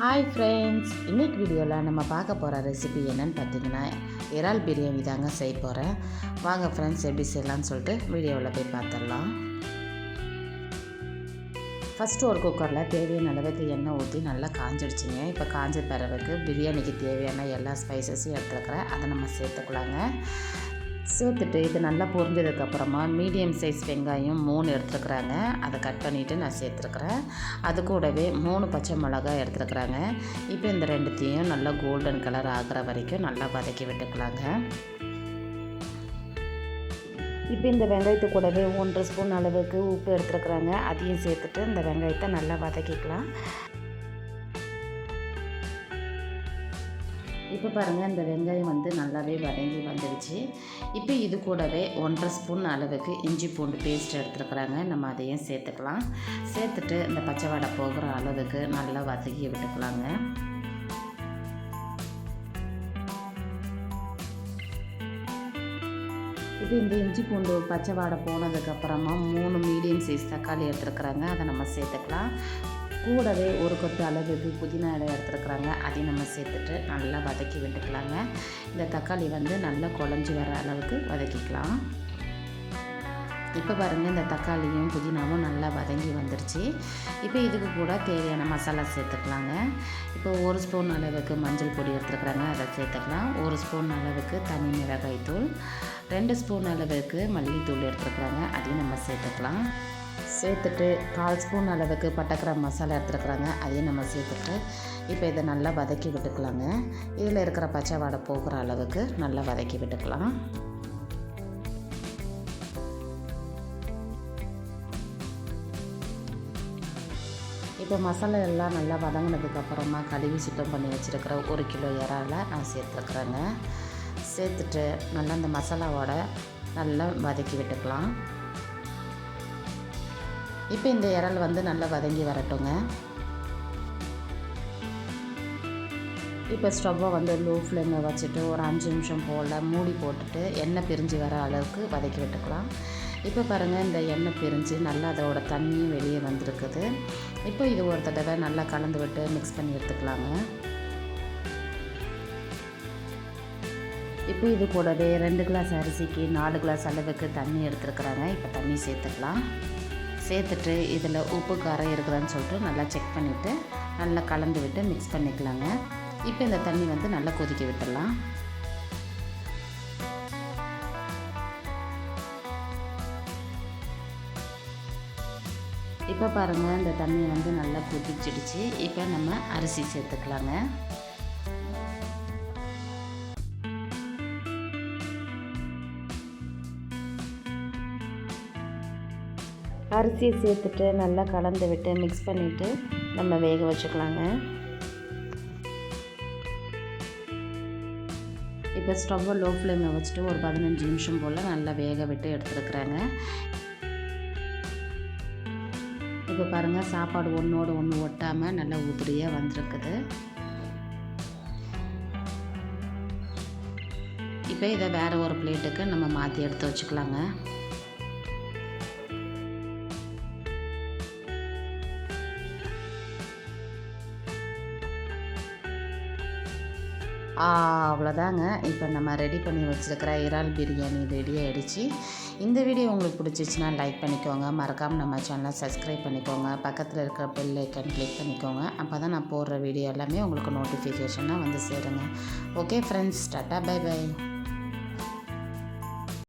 Hi friends இன்னைக்கு வீடியோவில் நம்ம பார்க்க போகிற ரெசிபி என்னன்னு பார்த்தீங்கன்னா இறால் பிரியாணி தாங்க செய்ய போகிறேன் வாங்க ஃப்ரெண்ட்ஸ் எப்படி செய்யலாம்னு சொல்லிட்டு வீடியோவில் போய் பார்த்துடலாம். ஃபஸ்ட்டு ஒரு குக்கரில் தேவையான அளவுக்கு எண்ணெய் ஊற்றி நல்லா காஞ்சிடுச்சிங்க. இப்போ காஞ்ச பிறவுக்கு பிரியாணிக்கு தேவையான எல்லா ஸ்பைசஸையும் எடுத்துருக்கிறேன். அதை நம்ம சேர்த்துக்கலாங்க. சேர்த்துட்டு இது நல்லா பொரிஞ்சதுக்கப்புறமா மீடியம் சைஸ் வெங்காயம் மூணு எடுத்துருக்குறாங்க. அதை கட் பண்ணிவிட்டு நான் சேர்த்துருக்குறேன். அது கூடவே மூணு பச்சை மிளகாய் எடுத்துருக்குறாங்க. இப்போ இந்த ரெண்டுத்தையும் நல்லா கோல்டன் கலர் ஆகிற வரைக்கும் நல்லா வதக்கி விட்டுக்கலாங்க. இப்போ இந்த வெங்காயத்து கூடவே ஒன்றரை ஸ்பூன் அளவுக்கு உப்பு எடுத்துருக்குறாங்க. அதையும் சேர்த்துட்டு இந்த வெங்காயத்தை நல்லா வதக்கிக்கலாம். இப்போ பாருங்கள் இந்த வெங்காயம் வந்து நல்லாவே வதங்கி வந்துடுச்சு இப்போ இது கூடவே ஒன்றரை ஸ்பூன் அளவுக்கு இஞ்சி பூண்டு பேஸ்ட் எடுத்துருக்குறாங்க. நம்ம அதையும் சேர்த்துக்கலாம். சேர்த்துட்டு இந்த பச்சை வடை போகிற அளவுக்கு நல்லா வதக்கி விட்டுக்கலாங்க. இப்போ இந்த இஞ்சி பூண்டு பச்சை வாடை போனதுக்கப்புறமா மூணு மீடியம் சைஸ் தக்காளி எடுத்துருக்குறாங்க. அதை நம்ம சேர்த்துக்கலாம். கூடவே ஒரு கொத்து அளவுக்கு புதினா இலை எடுத்துருக்குறாங்க. அதையும் நம்ம சேர்த்துட்டு நல்லா வதக்கி விட்டுக்கலாங்க. இந்த தக்காளி வந்து நல்லா குழஞ்சி வர அளவுக்கு வதக்கிக்கலாம். இப்போ பாருங்கள் இந்த தக்காளியும் புதினாவும் நல்லா வதங்கி வந்துருச்சு. இப்போ இதுக்கு கூட தேவையான மசாலா சேர்த்துக்கலாங்க. இப்போ ஒரு ஸ்பூன் அளவுக்கு மஞ்சள் பொடி எடுத்துருக்குறாங்க அதை சேர்த்துக்கலாம். ஒரு ஸ்பூன் அளவுக்கு தனி மிளகாய் தூள். ரெண்டு ஸ்பூன் அளவுக்கு மல்லித்தூள் எடுத்துருக்குறாங்க அதையும் நம்ம சேர்த்துக்கலாம். சேர்த்துட்டு கால் ஸ்பூன் அளவுக்கு பட்டக்கிராம் மசாலா எடுத்துருக்குறாங்க. அதையும் நம்ம சேர்த்துட்டு இப்போ இதை நல்லா வதக்கி விட்டுக்கலாங்க. இதில் இருக்கிற பச்சை வாடை போகிற அளவுக்கு நல்லா வதக்கி விட்டுக்கலாம். இப்போ மசாலா எல்லாம் நல்லா வதங்கினதுக்கப்புறமா கழுவி சுத்தம் பண்ணி வச்சுருக்கிற ஒரு கிலோ இறால நான் சேர்த்துருக்குறேங்க. சேர்த்துட்டு நல்லா அந்த மசாலாவோட நல்லா வதக்கி விட்டுக்கலாம். இப்போ இந்த இறல் வந்து நல்லா வதங்கி வரட்டுங்க. இப்போ ஸ்டவ்வை வந்து லோ ஃப்ளேமில் வச்சுட்டு ஒரு அஞ்சு நிமிஷம் போல் மூடி போட்டுட்டு எண்ணெய் பிரிஞ்சு வர அளவுக்கு வதக்கி விட்டுக்கலாம். இப்போ பாருங்கள் இந்த எண்ணெய் பிரிஞ்சு நல்லா அதோட தண்ணியும் வெளியே வந்திருக்குது. இப்போ இது ஒரு தடவை நல்லா கலந்து விட்டு மிக்ஸ் பண்ணி எடுத்துக்கலாங்க. இப்போ இது கூடவே ரெண்டு கிளாஸ் அரிசிக்கு நாலு கிளாஸ் அளவுக்கு தண்ணி எடுத்துருக்குறாங்க. இப்போ தண்ணி சேர்த்துக்கலாம். சேர்த்துட்டு இதில் உப்பு காரம் இருக்குதான்னு சொல்லிட்டு நல்லா செக் பண்ணிவிட்டு நல்லா கலந்து விட்டு மிக்ஸ் பண்ணிக்கலாங்க. இப்போ இந்த தண்ணி வந்து நல்லா கொதிக்க விட்டுடலாம். இப்போ பாருங்கள் இந்த தண்ணி வந்து நல்லா கொதிச்சிடுச்சு. இப்போ நம்ம அரிசி சேர்த்துக்கலாங்க. அரிசியை சேர்த்துட்டு நல்லா கலந்து விட்டு மிக்ஸ் பண்ணிவிட்டு நம்ம வேக வச்சுக்கலாங்க. இப்போ ஸ்டவ்வை லோ ஃப்ளேமில் வச்சுட்டு ஒரு பதினஞ்சு நிமிஷம் போல் நல்லா வேக விட்டு எடுத்துருக்குறாங்க. இப்போ பாருங்கள் சாப்பாடு ஒன்றோடு ஒன்று ஒட்டாமல் நல்லா உதிரியாக வந்திருக்குது. இப்போ இதை வேறு ஒரு பிளேட்டுக்கு நம்ம மாற்றி எடுத்து வச்சுக்கலாங்க. அவ்வளோதாங்க. இப்போ நம்ம ரெடி பண்ணி வச்சுருக்கிற இறால் பிரியாணி ரெடி ஆகிடுச்சு இந்த வீடியோ உங்களுக்கு பிடிச்சிச்சின்னா லைக் பண்ணிக்கோங்க. மறக்காமல் நம்ம சேனலை சப்ஸ்கிரைப் பண்ணிக்கோங்க. பக்கத்தில் இருக்கிற பெல் ஐக்கன் கிளிக் பண்ணிக்கோங்க. அப்போ தான் நான் போடுற வீடியோ எல்லாமே உங்களுக்கு நோட்டிஃபிகேஷனாக வந்து சேருங்க. Okay friends tata bye bye